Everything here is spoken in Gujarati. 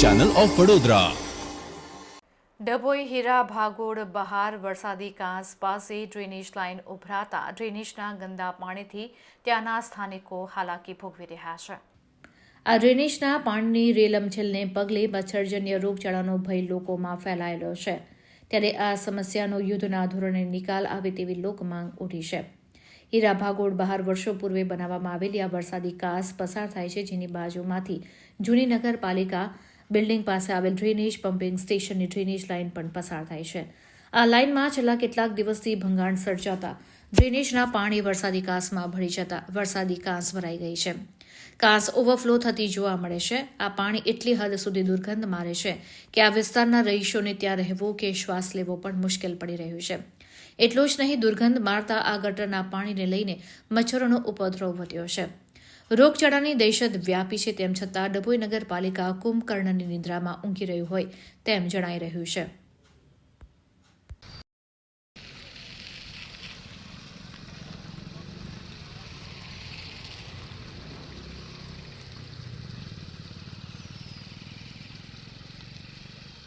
ચેનલ ઓફ વડોદરા ડભોઈ, હીરા, ભાગોળ, બહાર, વરસાદી કાંસ પાસે ડ્રેનેજ લાઇન ઉભરાતા ડ્રેનેજના ગંદા પાણીથી ત્યાંના સ્થાનિકો હાલાકી ભોગવી રહ્યા છે. આ ડ્રેનેજના પાણીની રેલમછેલને પગલે મચ્છરજન્ય રોગચાળાનો ભય લોકોમાં ફેલાયેલો છે. ત્યારે આ સમસ્યાનો યુદ્ધના ધોરણે નિકાલ આવે તેવી લોકમાંગ ઉઠી છે. હીરા ભાગોળ બહાર વર્ષો પૂર્વે બનાવવામાં આવેલી આ વરસાદી કાસ પસાર થાય છે જેની બાજુમાંથી જૂની નગરપાલિકા બિલ્ડિંગ પાસે આવેલ ડ્રેનેજ પમ્પિંગ સ્ટેશનની ડ્રેનેજ લાઇન પણ પસાર થાય છે. આ લાઇનમાં છેલ્લા કેટલાક દિવસથી ભંગાણ સર્જાતા ડ્રેનેજના પાણી વરસાદી કાંસમાં ભળી જતા વરસાદી કાંસ ભરાઈ ગઈ છે. કાંસ ઓવરફ્લો થતી જોવા મળે છે. આ પાણી એટલી હદ સુધી દુર્ગંધ મારે છે કે આ વિસ્તારના રહીશોને ત્યાં રહેવું કે શ્વાસ લેવો પણ મુશ્કેલ પડી રહ્યું છે. એટલું જ નહીં, દુર્ગંધ મારતા આ ગટરના પાણીને લઈને મચ્છરોનો ઉપદ્રવ વધ્યો છે. રોગચાળાની દહેશત વ્યાપી છે તેમ છતાં ડભોઈ નગરપાલિકા કુંભકર્ણની નિદ્રામાં ઊંઘી રહ્યું હોય તેમ જણાઈ રહ્યું છે.